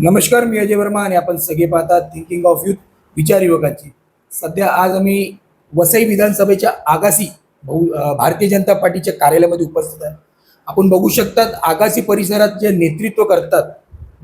नमस्कार मी अजय वर्मा आणि आपण सगळे पाहतात थिंकिंग ऑफ युथ विचार युवकांची. सध्या आज आम्ही वसई विधानसभेच्या आगासी बहु भारतीय जनता पार्टीच्या कार्यालयामध्ये उपस्थित आहे. आपण बघू शकतात आगासी परिसरात जे नेतृत्व करतात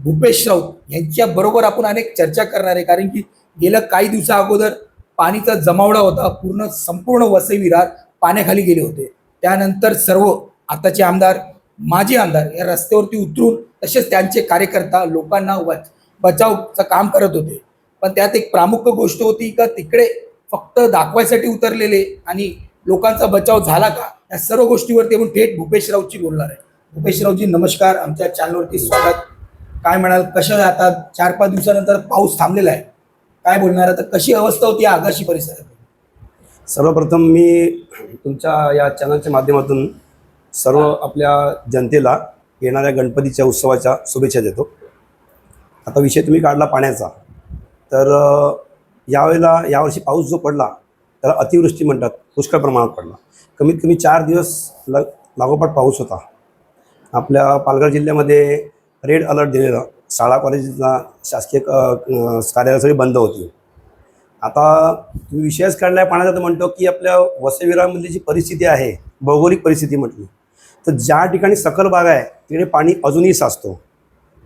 भूपेश राऊत यांच्या बरोबर आपण अनेक चर्चा करणार आहे. कारण की गेल्या काही दिवसा अगोदर पाणीचा जमावडा होता पूर्ण संपूर्ण वसई विरार पाण्याखाली गेले होते. त्यानंतर सर्व आताचे आमदार माजी आमदार या रस्त्यावरती उतरून तसेच त्यांचे कार्यकर्ता लोकांना वच बचावचं काम करत होते. पण त्यात एक प्रामुख्य गोष्ट होती का तिकडे फक्त दाखवायसाठी उतरलेले आणि लोकांचा बचाव झाला का? या सर्व गोष्टीवरती आपण थेट भूपेश राऊतची बोलणार आहे. भूपेश राऊतजी नमस्कार. आमच्या चॅनलवरती स्वागत. काय म्हणाल कशा आता चार पाच दिवसानंतर पाऊस थांबलेला आहे. काय बोलणार? आता कशी अवस्था होती आगाशी परिसरात? सर्वप्रथम मी तुमच्या या चॅनलच्या माध्यमातून सर्व आपल्या जनतेला येणाऱ्या गणपतीच्या उत्सवाच्या शुभेच्छा देतो. आता विषय तुम्ही काढला पाण्याचा. तर यावेळेला यावर्षी पाऊस जो पडला त्याला अतिवृष्टी म्हणतात पुष्कळ प्रमाणात पडला. कमीत कमी चार दिवस ल लागोपाठ पाऊस होता. आपल्या पालघर जिल्ह्यामध्ये रेड अलर्ट दिलेला. शाळा कॉलेजला शासकीय अ, कार्यालय सगळी बंद होती. आता तुम्ही विषयच काढलाय पाण्याचा तर म्हणतो की आपल्या वसविरामधली जी परिस्थिती आहे भौगोलिक परिस्थिती म्हटली तर ज्या ठिकाणी सकल भाग आहे तिकडे पाणी अजूनही साचतो.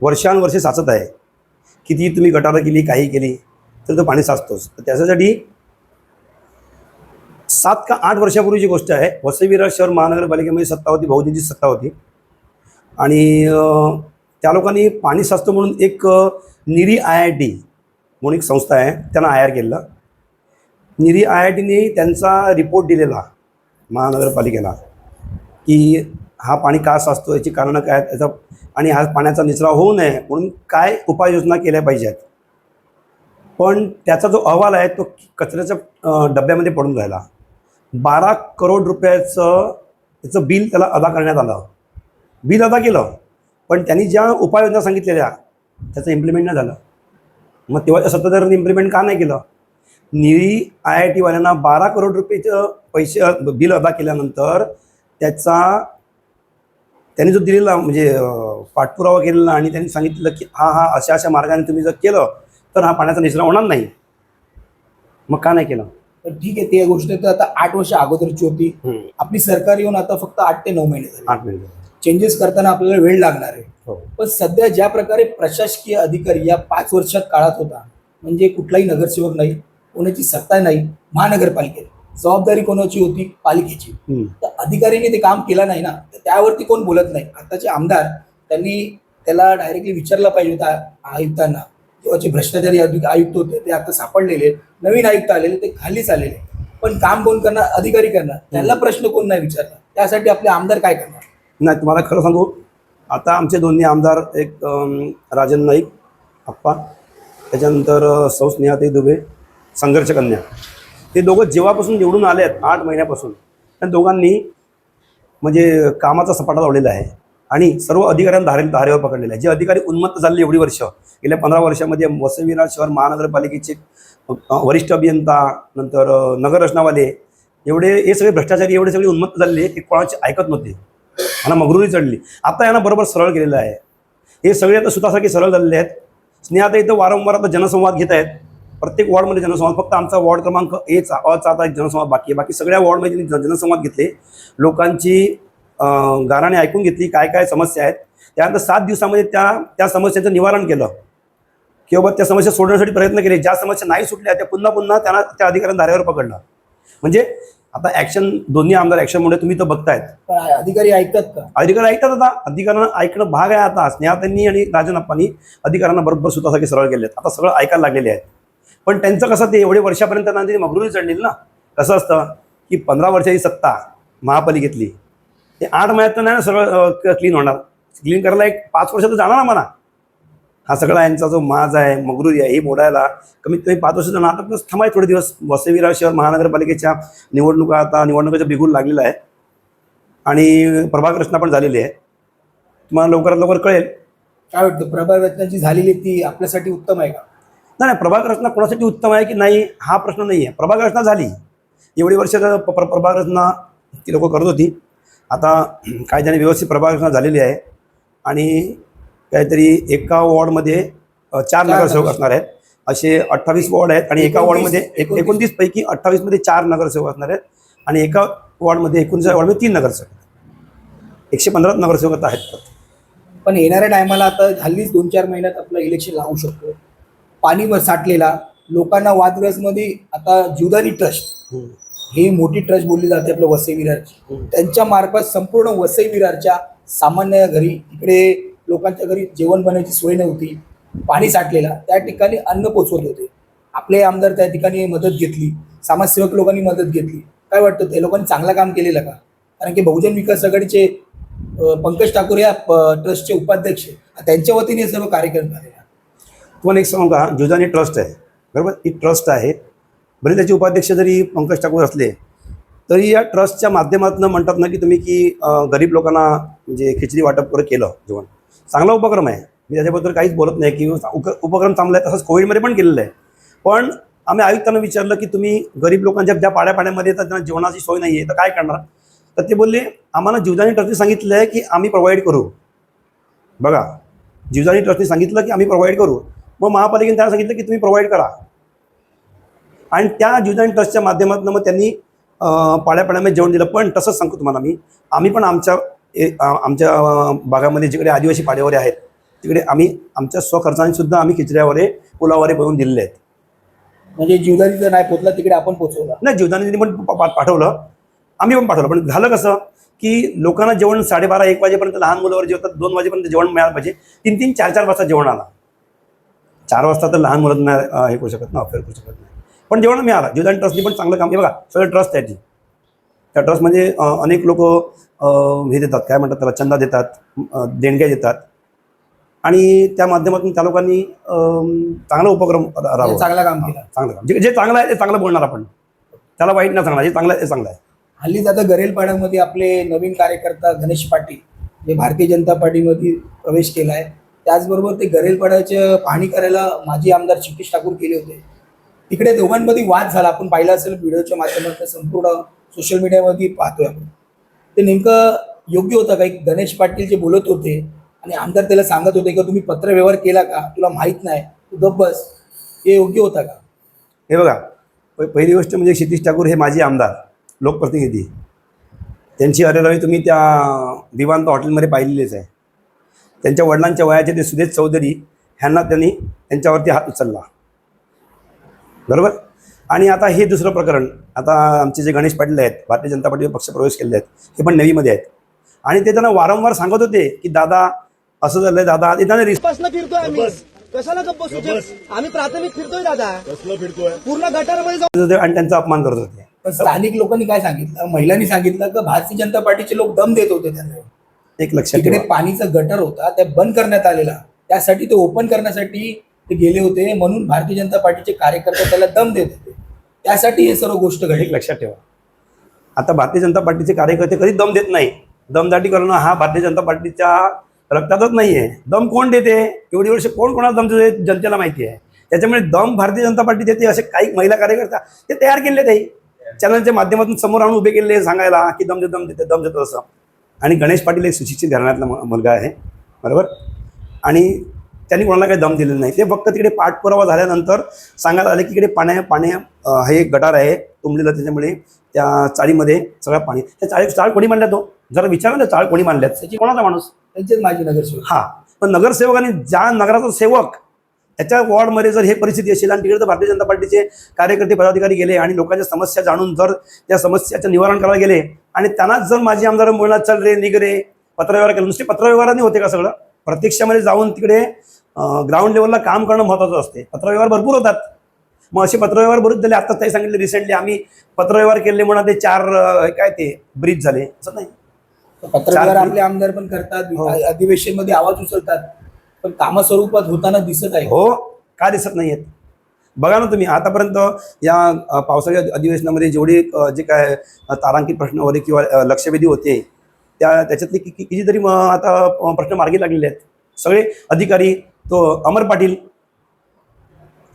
वर्षानुवर्षे साचत आहे. किती तुम्ही गटारं केली काही केली तर तो पाणी साचतोच. तर त्याच्यासाठी सात का आठ वर्षापूर्वीची गोष्ट आहे. वसईविरार शहर महानगरपालिकेमध्ये सत्ता होती बहुजनची सत्ता होती. आणि त्या लोकांनी पाणी साचतो म्हणून एक निरी आय आय टी म्हणून एक संस्था आहे त्यांना आय आर केलेला. निरी आय आय टीने त्यांचा रिपोर्ट दिलेला महानगरपालिकेला की हा पाणी का साचतो याची कारणं काय आहेत, याचा आणि हा पाण्याचा निचरा होऊ नये म्हणून काय उपाययोजना केल्या पाहिजेत? पण त्याचा जो अहवाल आहे तो कचऱ्याच्या डब्यामध्ये पडून राहिला. बारा करोड रुपयाचं त्याचं बिल त्याला अदा करण्यात आलं. बिल अदा केलं. पण त्यांनी ज्या उपाययोजना सांगितलेल्या त्याचं इम्प्लिमेंट नाही झालं. मग तेव्हा सत्ताधाऱ्यांनी इम्प्लिमेंट का नाही केलं? निरी आय आय टीवाल्यांना बारा करोड रुपयेचं पैसे बिल अदा केल्यानंतर त्याचा त्यांनी जो दिलेला म्हणजे पाठपुरावा केलेला आणि त्यांनी सांगितलं की हा हा अशा अशा मार्गाने तुम्ही जर केलं तर हा पाण्याचा निचरा होणार नाही. मग का नाही केलं? तर ठीक आहे ते गोष्ट तर आता आठ वर्ष अगोदरची होती. आपली सरकार येऊन आता फक्त आठ ते नऊ महिने झाले. आठ मिनिट चेंजेस करताना आपल्याला वेळ लागणार आहे. हो. पण सध्या ज्या प्रकारे प्रशासकीय अधिकारी या पाच वर्षात काळात होता म्हणजे कुठलाही नगरसेवक नाही कोणाची सत्ता नाही महानगरपालिकेत. जबाबदारी कोणाची होती? पालिकेची. तर अधिकाऱ्यांनी ते काम केलं नाही ना तर त्यावरती कोण बोलत नाही? आताचे आमदार त्यांनी त्याला डायरेक्टली विचारलं पाहिजे होता आयुक्तांना. किंवा जे भ्रष्टाचारी आयुक्त होते ते आता सापडलेले. नवीन आयुक्त आलेले ते खालीच आलेले. पण काम कोण करणार? अधिकारी करणार. त्यांना प्रश्न कोण नाही विचारला त्यासाठी आपले आमदार काय करणार? नाही तुम्हाला खरं सांगू आता आमचे दोन्ही आमदार एक राजन नाईक आप्पा त्याच्यानंतर सौ स्नेहाताई दुबे संघर्ष कन्या. ते दोघं जेव्हापासून निवडून आले आहेत आठ महिन्यापासून त्या दोघांनी म्हणजे कामाचा सपाटा लावलेला आहे. आणि सर्व अधिकाऱ्यांना धारे धारेवर पकडलेलं आहे. जे अधिकारी उन्मत्त झालेले एवढी वर्ष गेल्या पंधरा वर्षामध्ये वसई शहर महानगरपालिकेचे वरिष्ठ अभियंता नंतर नगररचनावाले एवढे हे सगळे भ्रष्टाचारी एवढे सगळे उन्मत्त झालेले की कोणाचे ऐकत नव्हते. यांना मगरुरी चढली. आता यांना बरोबर सरळ केलेलं आहे. हे सगळे आता सुतासारखे सरळ झालेले आहेत. स्नेहाता इथं वारंवार आता जनसंवाद घेत आहेत. प्रत्येक वॉर्डमध्ये जनसंवाद फक्त आमचा वॉर्ड क्रमांक एचा अचा आता एक जनसंवाद बाकी आहे. बाकी सगळ्या वॉर्डमध्ये त्यांनी जन- जनसंवाद घेतले लोकांची गाराने ऐकून घेतली काय काय समस्या आहेत त्यानंतर सात दिवसामध्ये त्या त्या समस्यांचं निवारण केलं. किंवा त्या समस्या सोडण्यासाठी प्रयत्न केले. ज्या समस्या नाही सुटल्या त्या पुन्हा पुन्हा त्यांना त्या अधिकाऱ्यांना धारेवर पकडलं. म्हणजे आता ॲक्शन दोन्ही आमदार ॲक्शनमुळे तुम्ही तर बघतायत. अधिकारी ऐकतात का? अधिकारी ऐकतात आता. अधिकाऱ्यांना ऐकणं भाग आहे आता. स्नेहातांनी आणि राजनप्पांनी अधिकाऱ्यांना बरोबर सुतासाठी सरळ केले आता सगळं ऐकायला लागलेले आहेत. पण त्यांचं कसं ते एवढे वर्षापर्यंत त्यांना ते मगरुरी चढलेली ना? कसं असतं की पंधरा वर्षाची सत्ता महापालिकेतली ते आठ महिन्यात तर नाही ना सगळं क्लीन होणार. क्लीन करायला एक पाच वर्ष तर जाणार ना म्हणा हा सगळा यांचा जो माज आहे मगरुरी आहे हे मोडायला कमीत कमी पाच वर्ष जाणार आता थांबाय थोडे दिवस. वसविरा शहर महानगरपालिकेच्या निवडणुका आता निवडणुकीचा बिगुल लागलेला आहे आणि प्रभाग रचना पण झालेली आहे. तुम्हाला लवकरात लवकर कळेल. काय वाटतं? प्रभाग रचनाची झालेली ती आपल्यासाठी उत्तम आहे का? नाही नाही, प्रभाग रचना कोणासाठी उत्तम आहे की नाही हा प्रश्न नाही आहे प्रभाग रचना झाली. एवढी वर्ष प्र- प्रभाग रचना ती लोक करत होती. आता कायद्याने व्यवस्थित प्रभाग रचना झालेली आहे. आणि काहीतरी एका वॉर्डमध्ये चार नगरसेवक. असणार आहेत. असे अठ्ठावीस वॉर्ड आहेत आणि एका वॉर्डमध्ये एकोणतीस. पैकी अठ्ठावीसमध्ये चार नगरसेवक असणार आहेत. आणि एका वॉर्डमध्ये एकोणतीस वॉर्डमध्ये तीन नगरसेवक. एकशे पंधरा नगरसेवक आहेत. पण येणाऱ्या टायमाला आता हल्लीच दोन चार महिन्यात आपलं इलेक्शन लागू शकतो. पाणी साठलेला लोकांना वादग्रस्तमध्ये आता जीवदानी ट्रस्ट ही मोठी ट्रस्ट बोलली जाते आपल्या वसई विरारची. त्यांच्या मार्फत संपूर्ण वसई विरारच्या सामान्य घरी इकडे लोकांच्या घरी जेवण बनवायची सोय नव्हती. पाणी साठलेला. त्या ठिकाणी अन्न पोचवत होते. आपले आमदार त्या ठिकाणी मदत घेतली. समाजसेवक लोकांनी मदत घेतली. काय वाटतं? ते लोकांनी चांगलं काम केलेलं का? कारण की बहुजन विकास आघाडीचे पंकज ठाकूर या ट्रस्टचे उपाध्यक्ष. त्यांच्या वतीने सर्व कार्यक्रम झाले. तुम्हाला एक सांगू का? जुजानी ट्रस्ट आहे. बरोबर? ही ट्रस्ट आहे. भले त्याचे उपाध्यक्ष जरी पंकज ठाकूर असले तरी या ट्रस्टच्या माध्यमातून म्हणतात ना की तुम्ही की गरीब लोकांना म्हणजे खिचडी वाटप करत केलं जेवण. चांगला उपक्रम आहे. मी त्याच्याबद्दल काहीच बोलत नाही की उपक्रम चांगला आहे तसंच कोविडमध्ये पण केलेलं आहे. पण आम्ही आयुक्तांना विचारलं की तुम्ही गरीब लोकांच्या ज्या पाड्यापाड्यामध्ये येतात त्यांना जेवणाची सोय नाही आहे तर काय करणार? तर ते बोलले आम्हाला जीवदानी ट्रस्टने सांगितलं आहे की आम्ही प्रोव्हाइड करू. बघा जीवदानी ट्रस्टने सांगितलं की आम्ही प्रोव्हाइड करू. मग महापालिकेने त्यांना सांगितलं की तुम्ही प्रोव्हाइड करा. आणि त्या जीवदानी ट्रस्टच्या माध्यमातून मग त्यांनी पाड्यापाड्यामध्ये जेवण दिलं. पण तसंच सांगतो तुम्हाला मी आम्ही पण आमच्या आमच्या भागामध्ये जिकडे आदिवासी पाड्यावरे आहेत तिकडे आम्ही आमच्या स्वखर्चाने सुद्धा आम्ही खिचड्यावरे पुलावरे बनवून दिलेले आहेत. म्हणजे जीवदानी जर नाही पोचला तिकडे आपण पोचवला. नाही जीवदानीने पण पाठवलं. आम्ही पण पाठवलं. पण झालं कसं की लोकांना जेवण साडेबारा एक वाजेपर्यंत लहान मुलावर जेवतात दोन वाजेपर्यंत जेवण मिळालं पाहिजे. तीन तीन चार चार वाजता जेवण आला. चार वाजता तर लहान मुलांना हे करू शकत नाही अफेअर करू शकत नाही. पण जेवण मिळालं जीवदानी ट्रस्टने पण चांगलं काम हे बघा सगळं ट्रस्ट आहे ती त्या ट्रस्टमध्ये अं, अनेक लोक हे देतात. काय म्हणतात त्याला? चंदा देतात देणग्या देतात. आणि त्या माध्यमातून त्या लोकांनी चांगला उपक्रम राबवला. चांगला काम केलं. चांगलं काम. जे चांगलं आहे ते चांगलं बोलणार आपण. त्याला वाईट नाही सांगणार. जे चांगलं आहे ते चांगलं आहे. हल्लीच आता गरेलपाड्यामध्ये आपले नवीन कार्यकर्ता गणेश पाटील जे भारतीय जनता पार्टीमध्ये प्रवेश केला आहे त्याचबरोबर ते गरेलपाड्याच्या पाहणी करायला माजी आमदार क्षितिश ठाकूर केले होते. तिकडे दोघांमध्ये वाद झाला. आपण पाहिला असेल व्हिडिओच्या माध्यमातून संपूर्ण सोशल मीडियामध्ये पाहतोय आपण. ते नेमकं योग्य होतं का? एक गणेश पाटील जे बोलत होते आणि आमदार त्याला सांगत होते का तुम्ही पत्रव्यवहार केला का? तुला माहीत नाही. तू गप्पस बस. हे योग्य होता का? हे बघा पहिली गोष्ट म्हणजे क्षितिश ठाकूर हे माजी आमदार लोकप्रतिनिधी. त्यांची अरेरावी तुम्ही त्या विवांत हॉटेलमध्ये पाहिलेलीच आहे. त्यांच्या वडिलांच्या वयाचे ते सुदेश चौधरी ह्यांना त्यांनी त्यांच्यावरती हात उचलला. बरोबर? आणि आता हे दुसरं प्रकरण आता आमचे जे गणेश पाटील आहेत भारतीय जनता पार्टीवर पक्ष प्रवेश केलेले आहेत हे पण नवीमध्ये आहेत. आणि ते त्यांना वारंवार सांगत होते की दादा असं झालंय दादा. ते त्यांना रिस- बसनं फिरतोय आम्ही. कशाला गप्प बसू आम्ही प्राथमिक फिरतोय दादा. पूर्ण गटारमध्ये जाऊ आणि त्यांचा अपमान करत होते. स्थानिक लोकांनी काय सांगितलं? महिलांनी सांगितलं की भारतीय जनता पार्टीचे लोक दम देत होते त्यांना. एक लक्षात तिकडे ठेवा. पाणीचा गटर होता त्या बंद करण्यात आलेला. त्यासाठी ते ओपन करण्यासाठी ते गेले होते म्हणून भारतीय जनता पार्टीचे कार्यकर्ते त्याला दम देत होते. त्यासाठी हे सर्व गोष्ट एक घडली लक्षात ठेवा. आता भारतीय जनता पार्टीचे कार्यकर्ते कधी दम देत नाही. दमदाटी करणं हा भारतीय जनता पार्टीच्या रक्तातच नाही आहे दम कोण देते? एवढी वर्ष कोण कोणाला दम देते जनतेला माहिती आहे. त्याच्यामुळे दम भारतीय जनता पार्टी देते असे काही महिला कार्यकर्ता ते तयार केले काही चॅनलच्या माध्यमातून समोर आणून उभे केले सांगायला की दम देत दम देते दम देतो असं. आणि गणेश पाटील एक सुशिक्षित घराण्यातला मुलगा आहे. बरोबर? आणि त्यांनी कोणाला काही दम दिलेला नाही. ते फक्त तिकडे पाठपुरावा झाल्यानंतर सांगायला आले की इकडे पाण्या पाण्या हे एक गटार आहे तुंबलेलं त्याच्यामुळे त्या चाळीमध्ये सगळं पाणी. त्या चाळी चाळ कोणी मांडल्यात तो? जरा विचारा ना चाळ कोणी मांडल्यात? त्याची कोणाचा माणूस? त्यांचेच माजी नगरसेवक. हा. पण नगरसेवकांनी ज्या नगराचा सेवक त्याच्या वॉर्डमध्ये जर हे परिस्थिती असेल आणि तिकडे जर भारतीय जनता पार्टीचे कार्यकर्ते पदाधिकारी गेले आणि लोकांच्या समस्या जाणून जर त्या समस्याचं निवारण करायला गेले आणि त्यांनाच जर माझी आमदार बोलणार चल रे निघ रे पत्रव्यवहार केला नुसते पत्रव्यवहाराने होते का सगळं? प्रत्यक्षामध्ये जाऊन तिकडे ग्राउंड लेवलला काम करणं महत्त्वाचं असते. पत्रव्यवहार भरपूर होतात. मग असे पत्रव्यवहार बरेच झाले. आत्ताच ताई सांगितले रिसेंटली आम्ही पत्रव्यवहार केले म्हणून ते चार काय ते ब्रिज झाले. असं नाही. पत्रकार चार- आपले आमदार पण करतात. हो. अधिवेशनमध्ये आवाज उचलतात. पण कामस्वरूपात होताना दिसत आहे. हो. का दिसत नाही आहेत बघा ना तुम्ही आतापर्यंत या पावसाळी अधिवेशनामध्ये जेवढे जे काय तारांकित प्रश्न वगैरे किंवा लक्षवेधी होते त्या त्याच्यातले कि- कितीतरी आता प्रश्न मार्गी लागलेले आहेत. सगळे अधिकारी तो अमर पाटील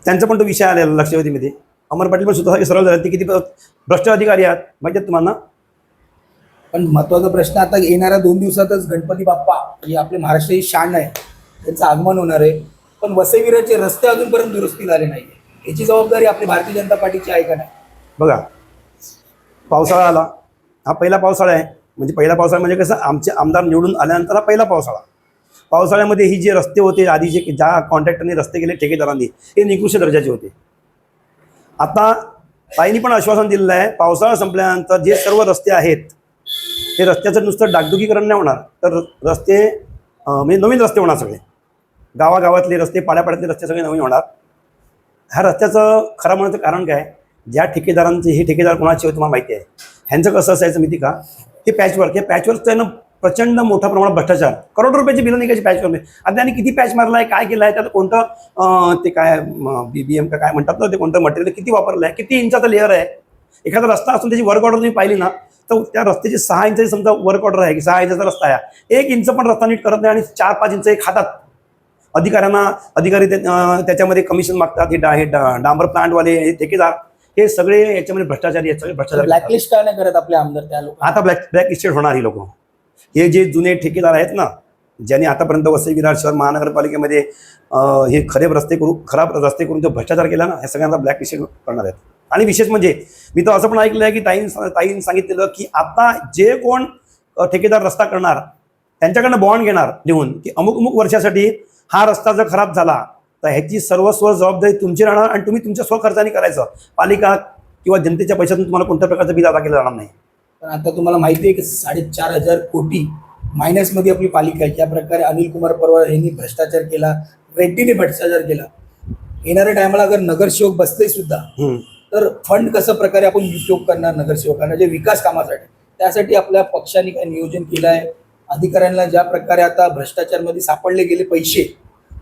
त्यांचा पण तो विषय आलेला लक्षवेधीमध्ये. अमर पाटील पण स्वतः सरळ झाले ते किती भ्रष्ट अधिकारी आहेत माहिती आहेत तुम्हाला? पण महत्त्वाचा प्रश्न आता येणाऱ्या दोन दिवसातच गणपती बाप्पा हे आपले महाराष्ट्राची शान आहे त्यांचं आगमन होणार आहे. पण वसईविराचे रस्ते अजूनपर्यंत दुरुस्ती झाले नाही याची जबाबदारी आपली भारतीय जनता पार्टीची आहे का नाही? बघा पावसाळा आला. हा पहिला पावसाळा आहे. म्हणजे पहिला पावसाळा म्हणजे कसं आमचे आमदार निवडून आल्यानंतर हा पहिला पावसाळा. पावसाळ्यामध्ये ही जे रस्ते होते आधी जे ज्या कॉन्ट्रॅक्टरने रस्ते केले ठेकेदारांनी हे निकृष्ट दर्जाचे होते. आता ताईंनी पण आश्वासन दिलेलं आहे पावसाळा संपल्यानंतर जे सर्व रस्ते आहेत ते रस्त्याचं नुसतं डागडुकीकरण नाही होणार. तर रस्ते म्हणजे नवीन रस्ते होणार सगळे. गावागावातले रस्ते पाड्यापाड्यातले रस्ते सगळे नवीन होणार. ह्या रस्त्याचं खरं म्हणायचं कारण काय? ज्या ठेकेदारांचे हे ठेकेदार कोणाचे होते तुम्हाला माहिती आहे. ह्यांचं कसं असायचं माहिती का? हे पॅचवर्क हे पॅचवर्क आहे ना प्रचंड मोठ्या प्रमाणात भ्रष्टाचार. करोड रुपयाची बिलं निघायची पॅचवर्क आता त्यांनी किती पॅच मारला आहे काय केलं आहे त्यात कोणतं ते काय बी बी एम का काय म्हणतात ना ते कोणतं मटेरियल किती वापरलं आहे किती इंचाचा लेअर आहे. एखादा रस्ता असून त्याची वर्क ऑर्डर तुम्ही पाहिली ना तर त्या रस्त्याची सहा इंचाची समजा वर्क ऑर्डर आहे की सहा इंचाचा रस्ता आहे. एक इंच पण रस्ता नीट करत नाही आणि चार पाच इंच एक खातात अधिकाऱ्यांना अधिकारी त्याच्यामध्ये कमिशन मागतात हे डा हे डांबर प्लांटवाले हे ठेकेदार हे सगळे याच्यामध्ये भ्रष्टाचारी आहेत सगळे भ्रष्टाचार. ब्लॅकलिस्ट काय नाही करत आपले आमदार त्या लोक आता ब्लॅक ब्लॅक लिस्टेड होणार ही लोक. हे जे जुने ठेकेदार आहेत ना ज्यांनी आतापर्यंत वसई विरार शहर महानगरपालिकेमध्ये हे खरेब रस्ते करू खराब रस्ते करून जो भ्रष्टाचार केला ना हे सगळ्यांना ब्लॅक लिस्टेड करणार आहेत. आणि विशेष म्हणजे मी तर असं पण ऐकलं आहे की ताईन ताईन सांगितलेलं की आता जे कोण ठेकेदार रस्ता करणार त्यांच्याकडनं बॉन्ड घेणार लिहून की अमुक अमुक वर्षासाठी हा रस्ता जर खराब झाला तर ह्याची सर्वस्व जबाबदारी तुमची राहणार आणि तुम्ही तुमच्या स्वखर्चाने करायचं. पालिका किंवा जनतेच्या पैशातून तुम्हाला कोणत्या प्रकारचं बिल अदा केलं जाणार नाही. पण आता तुम्हाला माहिती आहे की साडेचार हजार कोटी मायनसमध्ये आपली पालिका आहे. ज्या प्रकारे अनिल कुमार परवार यांनी भ्रष्टाचार केला रेड्डीने भ्रष्टाचार केला. येणाऱ्या टायमाला अगर नगरसेवक बसले सुद्धा. तर फंड कसं प्रकारे आपण उपयोग करणार नगरसेवकांना? जे विकास कामासाठी. त्यासाठी आपल्या पक्षाने काय नियोजन केलं आहे? अधिकाऱ्यांना ज्या प्रकारे आता भ्रष्टाचारमध्ये सापडले गेले पैसे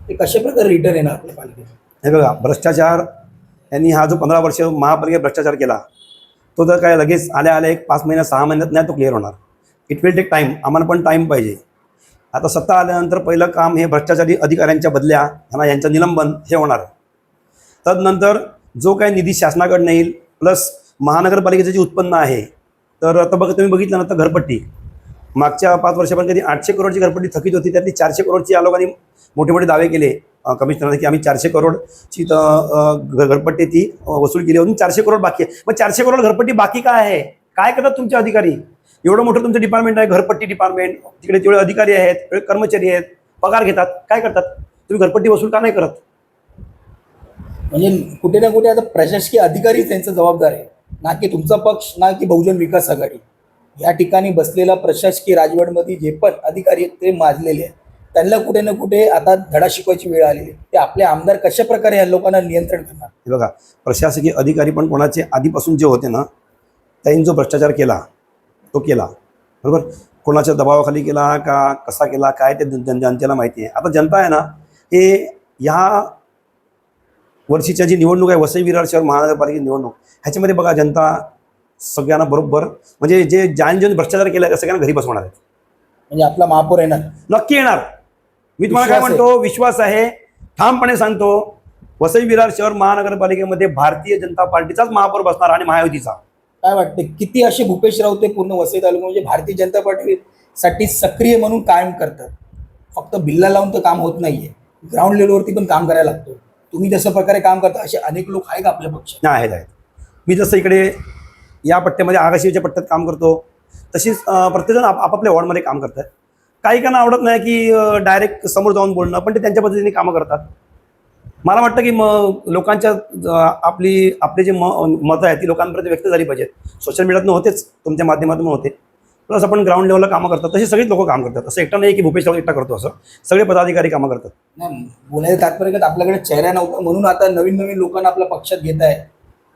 ते कशा प्रकारे रिटर्न येणार आपल्या पालिकेत? हे बघा भ्रष्टाचार यांनी हा जो पंधरा वर्ष महापालिकेत भ्रष्टाचार केला तो जर काय लगेच आल्या आल्या एक पाच महिन्यात सहा महिन्यात नाही तो क्लिअर होणार. इट विल टेक टाईम आम्हाला पण टाईम पाहिजे. आता सत्ता आल्यानंतर पहिलं काम हे भ्रष्टाचारी अधिकाऱ्यांच्या बदल्या ह्यांना यांचं निलंबन हे होणार. तदनंतर जो काही निधी शासनाकडनं येईल प्लस महानगरपालिकेचं जे उत्पन्न आहे तर आता बघा तुम्ही बघितलं ना तर घरपट्टी. मागच्या पाच वर्षापर्यंत कधी आठशे करोडची घरपट्टी थकीत होती त्यातली चारशे करोडची या लोकांनी मोठे मोठे दावे केले. कमिशनरने की आम्ही चारशे करोडची घरपट्टी ती वसूल केली होती चारशे करोड बाकी आहे. मग चारशे करोड घरपट्टी बाकी काय आहे? काय करतात तुमचे अधिकारी? एवढं मोठं तुमचं डिपार्टमेंट आहे घरपट्टी डिपार्टमेंट तिकडे तेवढे अधिकारी आहेत तेवढे कर्मचारी आहेत पगार घेतात काय करतात? तुम्ही घरपट्टी वसूल का नाही करत? म्हणजे कुठे ना कुठे आता प्रशासकीय अधिकारी त्यांचा जबाबदार आहे. ना की तुमचा पक्ष ना की बहुजन विकास आघाडी. या ठिकाणी बसलेला प्रशासकीय राजवटमध्ये जे पण अधिकारी आहेत ते माजलेले आहेत. त्यांना कुठे ना कुठे आता धडा शिकवायची वेळ आलेली ते आपले आमदार कशा प्रकारे या लोकांना नियंत्रण करणार? हे बघा प्रशासकीय अधिकारी पण कोणाचे आधीपासून जे होते ना त्यांनी जो भ्रष्टाचार केला तो केला. बरोबर? कोणाच्या दबावाखाली केला का कसा केला काय ते जनतेला माहिती आहे. आता जनता आहे ना हे ह्या वर्षीच्या जी निवडणूक आहे वसई विरार शहर महानगरपालिकेची निवडणूक ह्याच्यामध्ये बघा जनता सगळ्यांना बरोबर म्हणजे जे ज्याने ज्याने भ्रष्टाचार केला त्या सगळ्यांना घरी बसवणार आहेत. म्हणजे आपला महापौर येणार. नक्की येणार. मी तुम्हाला काय विश्वास आहे. म्हणतो? विश्वास आहे. ठामपणे सांगतो वसई विरार शहर महानगरपालिकेमध्ये भारतीय जनता पार्टीचाच महापौर बसणार आणि महायुतीचा. काय वाटते किती असे भूपेश राऊते पूर्ण वसई तालुका म्हणजे भारतीय जनता पार्टीसाठी सक्रिय म्हणून कायम करतात. फक्त बिल्ला लावून तर काम होत नाहीये. ग्राउंड लेवलवरती पण काम करायला लागतो. तुम्ही जसं प्रकारे काम करता असे अनेक लोक आहे का आपल्या पक्षात. नाही आहेत आहेत. मी जसं इकडे या पट्ट्यामध्ये आगाशीच्या पट्ट्यात काम करतो. तशीच प्रत्येकजण आप आपापल्या वॉर्डमध्ये काम करतात. काही काहींना आवडत नाही की डायरेक्ट समोर जाऊन बोलणं पण ते त्यांच्या पद्धतीने कामं करतात. मला वाटतं की मग लोकांच्या आपली आपली जे म मतं आहेत ती लोकांपर्यंत व्यक्त झाली पाहिजेत. सोशल मीडियातून होतेच तुमच्या माध्यमातून होते. प्लस आपण ग्राउंड लेवलला कामं करतात. तशी सगळीच लोक काम करतात. असं एकटा नाही की भूपेश राऊत एकटा करतो असं. सगळे पदाधिकारी कामं करतात. नाही बोलायचं तात्पर्य आपल्याकडे चेहरा नव्हता म्हणून आता नवीन नवीन लोकांना आपल्या पक्षात घेत आहे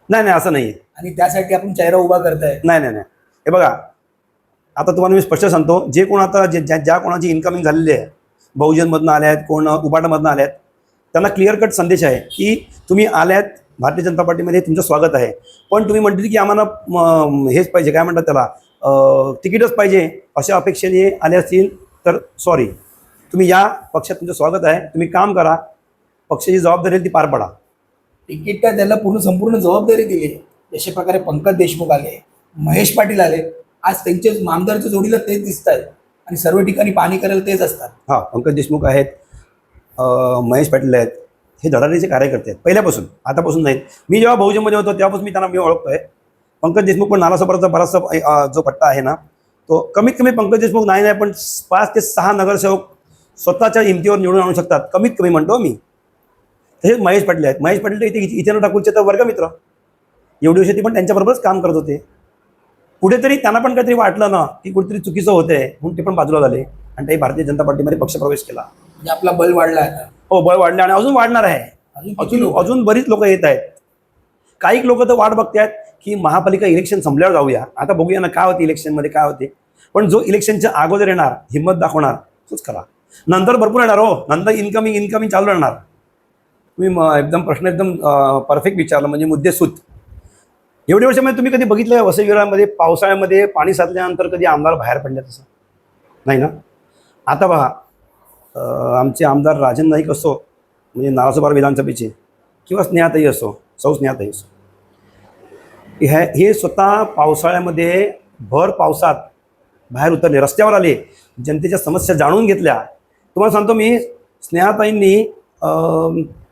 नाही नाही असं नाही आहे आणि त्यासाठी आपण चेहरा उभा करताय. नाही नाही नाही. हे बघा आता तुम्हाला मी स्पष्ट सांगतो जे कोण आता जे ज्या ज्या कोणाची इन्कमिंग झालेली आहे बहुजनमधनं आल्या आहेत कोण उबाटामधनं आल्या आहेत त्यांना क्लिअर कट संदेश आहे की तुम्ही आल्यात भारतीय जनता पार्टीमध्ये तुमचं स्वागत आहे. पण तुम्ही म्हणते की आम्हाला म, हेच पाहिजे काय म्हणतात त्याला तिकीटच पाहिजे अशा अपेक्षेने आले असतील तर सॉरी तुम्ही या पक्षात तुमचं स्वागत आहे तुम्ही काम करा पक्षाची जबाबदारी ती पार पडा. तिकीट काय त्याला पूर्ण संपूर्ण जबाबदारी दिली आहे. जशा प्रकारे पंकज देशमुख आले महेश पाटील आले आज त्यांचे मामदारच्या जोडीला तेच दिसत आहेत आणि सर्व ठिकाणी पाणी करायला तेच असतात. हां पंकज देशमुख आहेत महेश पाटील आहेत हे धडाडीचे कार्यकर्ते आहेत पहिल्यापासून आतापासून नाहीत. मी जेव्हा बहुजनमध्ये होतो तेव्हापासून मी त्यांना मी ओळखतोय. पंकज देशमुख पण नालासोबतचा बराचसा जो पट्टा आहे ना तो कमीत कमी पंकज देशमुख नाही नाही पण पाच ते सहा नगरसेवक स्वतःच्या हिमतीवर निवडून आणू शकतात कमीत कमी म्हणतो मी. तसेच महेश पाटील आहेत. महेश पाटील इथे इथे ठाकूरचे तर वर्गमित्र एवढी वर्ष ती पण त्यांच्याबरोबरच काम करत होते. कुठेतरी त्यांना पण काहीतरी वाटलं ना की कुठेतरी चुकीचं होतंय म्हणून ते पण बाजूला झाले. आणि ते भारतीय जनता पार्टीमध्ये पक्षप्रवेश केला. म्हणजे आपला बल वाढला आता. हो बळ वाढलं आणि अजून वाढणार आहे. अजून अजून बरीच लोक येत आहेत. काही लोक तर वाट बघतायत की महापालिका इलेक्शन संपल्यावर जाऊया. आता बघूया ना काय होते इलेक्शनमध्ये काय होते. पण जो इलेक्शनच्या अगोदर येणार हिंमत दाखवणार तोच करा नंतर भरपूर येणार हो. नंतर इन्कमिंग इन्कमिंग चालू राहणार. तुम्ही एकदम प्रश्न एकदम परफेक्ट विचारला. म्हणजे मुद्देसूत एवढ्या वर्षामध्ये तुम्ही कधी बघितलं वसईविरामध्ये पावसाळ्यामध्ये पाणी साचल्यानंतर कधी आमदार बाहेर पडले तसं? नाही ना? आता पहा आमचे आमदार राजन नाईक असो म्हणजे नारासोबार विधानसभेचे किंवा स्नेहाताई असो सौ स्नेहाताई असो. ह्या हे स्वतः पावसाळ्यामध्ये भर पावसात बाहेर उतरले रस्त्यावर आले जनतेच्या समस्या जाणून घेतल्या. तुम्हाला सांगतो मी स्नेहाताईंनी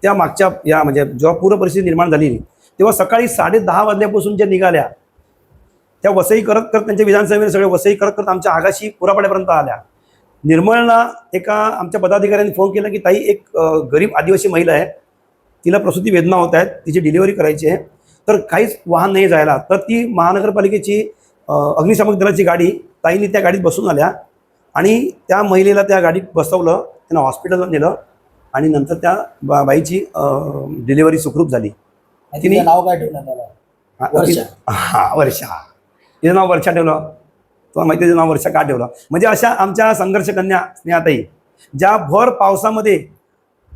त्या मागच्या या म्हणजे जेव्हा पूर परिस्थिती निर्माण झाली तेव्हा सकाळी साडे दहा वाजल्यापासून ज्या निघाल्या त्या वसई करत करत त्यांच्या विधानसभेने सगळे वसई करत करत आमच्या आगाशी पुरापाड्यापर्यंत आल्या. निर्मळला एका आमच्या पदाधिकाऱ्यांनी फोन केला की ताई एक गरीब आदिवासी महिला आहे तिला प्रसूती वेदना होत आहेत तिची डिलिव्हरी करायची आहे तर काहीच वाहन नाही जायला. तर ती महानगरपालिकेची अग्निशामक दलाची गाडी ताईंनी त्या गाडीत बसून आल्या आणि त्या महिलेला त्या गाडीत बसवलं त्यांना हॉस्पिटलला नेलं. आणि नंतर त्या बा बाईची डिलिव्हरी सुखरूप झाली. तिने- नाव काय आलं हा, वर्षा. हा वर्षा. तिचं नाव वर्षा ठेवलं. तुम्हाला माहिती आहे तिचं नाव वर्षा का ठेवलं? म्हणजे अशा आमच्या संघर्ष कन्या स्नेहाताई ज्या भर पावसामध्ये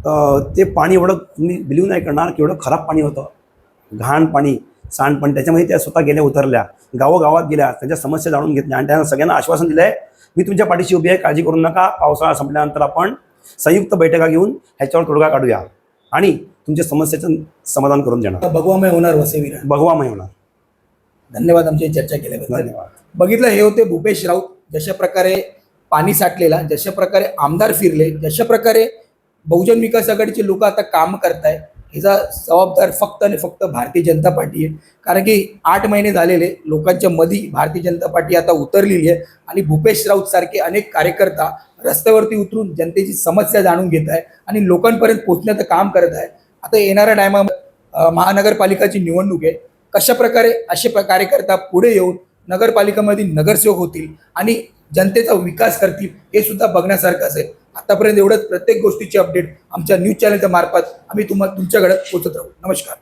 अं, ते पाणी एवढं तुम्ही बिलीव नाही करणार की एवढं खराब पाणी होतं. घाण पाणी सांडपाणी त्याच्यामध्ये त्या स्वतः गेल्या उतरल्या. गावोगावात गेल्या त्यांच्या समस्या जाणून घेतल्या. आणि त्यांना सगळ्यांना आश्वासन दिलं आहे मी तुमच्या पाठीशी उभी आहे काळजी करू नका. पावसाळा संपल्यानंतर आपण संयुक्त बैठका घेऊन ह्याच्यावर तोडगा काढूया आणि तुमच्या समस्याचं समाधान करून देणार. भगवामय होणार वसई विरार भगवामय होणार. धन्यवाद आमची चर्चा केल्याबद्दल. धन्यवाद. बघितलं हे होते भूपेश राऊत. जशा प्रकारे पाणी साठलेला जशा प्रकारे आमदार फिरले जशा प्रकारे बहुजन विकास आघाडीचे लोक आता काम करताय ह्याचा जबाबदार फक्त आणि फक्त भारतीय जनता पार्टी आहे. कारण की आठ महिने झालेले लोकांच्या मधी भारतीय जनता पार्टी आता उतरलेली आहे आणि भूपेश राऊत सारखे अनेक कार्यकर्ता रस्त्यावरती उतरून जनतेची समस्या जाणून घेत आहे आणि लोकांपर्यंत पोहोचण्याचं काम करत आहे. आता येणाऱ्या टायमामध्ये महानगरपालिकाची निवडणूक आहे. कशा प्रकारे असे प्र- कार्यकर्ता पुढे येऊन नगरपालिकामध्ये नगरसेवक होतील आणि जनतेचा विकास करतील हे सुद्धा बघण्यासारखं असेल आतापर्यंत एवढंच. प्रत्येक गोष्टीची अपडेट आमच्या न्यूज चॅनलच्या मार्फत आम्ही तुम्हाला तुमच्याकडे पोहोचत राहू. नमस्कार.